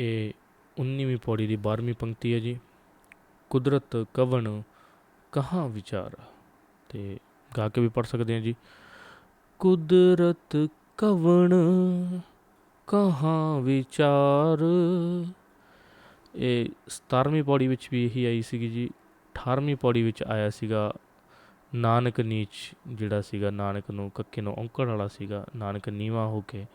ਇਹ 19ਵੀਂ ਪੌੜੀ ਦੀ 12ਵੀਂ ਪੰਕਤੀ ਹੈ ਜੀ। ਕੁਦਰਤ, ਕਵਣ, ਕਹਾਂ ਵਿਚਾਰ? ਤੇ ਗਾ ਕੇ ਵੀ ਪੜ ਸਕਦੇ ਹਾਂ ਜੀ। ਕੁਦਰਤ, ਕਵਣ, ਕਹਾਂ ਵਿਚਾਰ? ਇਹ 17ਵੀਂ ਪੌੜੀ ਵਿੱਚ ਵੀ ਇਹੀ ਆਈ ਸੀਗੀ ਜੀ। 18ਵੀਂ ਪੌੜੀ ਵਿੱਚ ਆਇਆ ਸੀਗਾ ਨਾਨਕ ਨੀਚ, ਜਿਹੜਾ ਸੀਗਾ ਨਾਨਕ ਨੂੰ ਕੱਕੇ ਨੂੰ ਔਂਕੜ ਵਾਲਾ ਸੀਗਾ। ਨਾਨਕ ਨੀਵਾ ਹੋ ਕੇ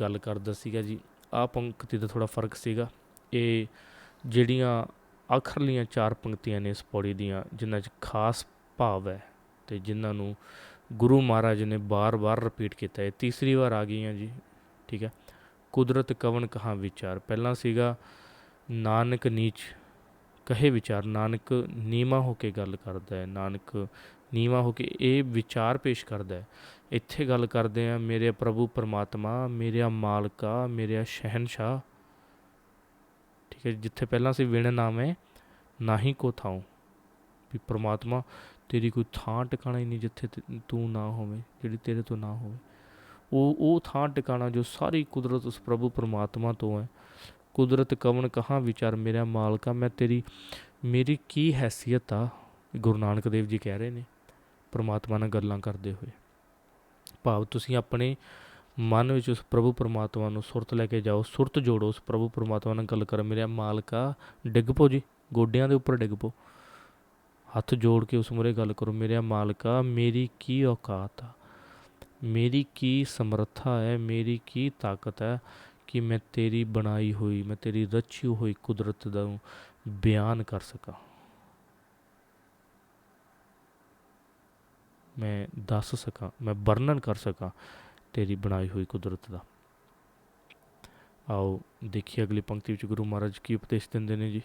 ਗੱਲ ਕਰਦਾ ਸੀਗਾ ਜੀ। ਆ ਪੰਕਤੀ ਦਾ ਥੋੜਾ ਫ਼ਰਕ ਸੀਗਾ। ਇਹ ਜਿਹੜੀਆਂ ਆਖਰਲੀਆਂ ਚਾਰ ਪੰਕਤੀਆਂ ਨੇ ਇਸ ਪੌੜੀ ਦੀਆਂ, ਜਿਨ੍ਹਾਂ 'ਚ ਖਾਸ ਭਾਵ ਹੈ ਤੇ ਜਿਨ੍ਹਾਂ ਨੂੰ ਗੁਰੂ ਮਹਾਰਾਜ ਨੇ ਬਾਰ-ਬਾਰ ਰਿਪੀਟ ਕੀਤਾ। ਹੈ ਤੀਸਰੀ ਵਾਰ ਆ ਗਈਆਂ ਜੀ, ਠੀਕ ਹੈ। ਕੁਦਰਤ ਕਵਨ ਕਹਾਂ ਵਿਚਾਰ? ਪਹਿਲਾਂ ਸੀਗਾ ਨਾਨਕ ਨੀਚ ਕਹੇ ਵਿਚਾਰ। ਨਾਨਕ ਨੀਵਾ ਹੋ ਕੇ ਗੱਲ ਕਰਦਾ ਹੈ, ਨਾਨਕ ਨੀਵਾ ਹੋ ਕੇ ਇਹ ਵਿਚਾਰ ਪੇਸ਼ ਕਰਦਾ ਹੈ। ਇੱਥੇ ਗੱਲ ਕਰਦੇ ਆ ਮੇਰੇ ਪ੍ਰਭੂ ਪਰਮਾਤਮਾ ਮੇਰਿਆ ਮਾਲਕਾ ਮੇਰਿਆ ਸ਼ਹਿਨशाह ਠੀਕ ਹੈ ਜਿੱਥੇ ਪਹਿਲਾਂ ਸੀ ਵਿਣ ਨਾਮੇ ਨਾਹੀ ਕੋ ਥਾਉ। ਵੀ ਪਰਮਾਤਮਾ, ਤੇਰੀ ਕੋਈ ਥਾਂ ਟਿਕਾਣਾ ਹੀ ਨਹੀਂ ਜਿੱਥੇ ਤੂੰ ਨਾ ਹੋਵੇਂ, ਜਿਹੜੀ ਤੇਰੇ ਤੋਂ ਨਾ ਹੋਵੇ। ਉਹ ਉਹ ਥਾਂ ਟਿਕਾਣਾ ਜੋ ਸਾਰੀ ਕੁਦਰਤ ਉਸ ਪ੍ਰਭੂ ਪਰਮਾਤਮਾ ਤੋਂ ਹੈ। ਕੁਦਰਤ ਕਵਨ ਕਹਾਂ ਵਿਚਾਰ, ਮੇਰਾ ਮਾਲਕਾ ਮੈਂ ਤੇਰੀ, ਮੇਰੀ ਕੀ ਹੈਸੀਅਤ ਆ? ਗੁਰੂ ਨਾਨਕ ਦੇਵ ਜੀ ਕਹਿ ਰਹੇ ਨੇ, ਪਰਮਾਤਮਾ ਨਾਲ ਗੱਲਾਂ ਕਰਦੇ ਹੋਏ। ਭਾਵ ਤੁਸੀਂ ਆਪਣੇ ਮਨ ਵਿੱਚ ਉਸ ਪ੍ਰਭੂ ਪਰਮਾਤਮਾ ਨੂੰ ਸੁਰਤ ਲੈ ਕੇ ਜਾਓ, ਸੁਰਤ ਜੋੜੋ, ਉਸ ਪ੍ਰਭੂ ਪਰਮਾਤਮਾ ਨਾਲ ਗੱਲ ਕਰ, ਮੇਰਾ ਮਾਲਕਾ, ਡਿੱਗ ਪੋ ਜੀ, ਗੋਡਿਆਂ ਦੇ ਉੱਪਰ ਡਿੱਗ ਪੋ ਹੱਥ ਜੋੜ ਕੇ ਉਸ ਮੁਰੇ ਗੱਲ ਕਰੋ, ਮੇਰਾ ਮਾਲਕਾ, ਮੇਰੀ ਕੀ ਔਕਾਤ ਆ? ਮੇਰੀ ਕੀ ਸਮਰੱਥਾ ਹੈ, ਮੇਰੀ ਕੀ ਤਾਕਤ ਹੈ ਕਿ ਮੈਂ ਤੇਰੀ ਬਣਾਈ ਹੋਈ, ਮੈਂ ਤੇਰੀ ਰਚੀ ਹੋਈ ਕੁਦਰਤ ਦਾ ਬਿਆਨ ਕਰ ਸਕਾਂ? ਮੈਂ ਦੱਸ ਸਕਾਂ, ਮੈਂ ਵਰਣਨ ਕਰ ਸਕਾਂ ਤੇਰੀ ਬਣਾਈ ਹੋਈ ਕੁਦਰਤ ਦਾ। ਆਓ ਦੇਖੀਏ ਅਗਲੀ ਪੰਕਤੀ ਵਿੱਚ ਗੁਰੂ ਮਹਾਰਾਜ ਕੀ ਉਪਦੇਸ਼ ਦਿੰਦੇ ਨੇ ਜੀ।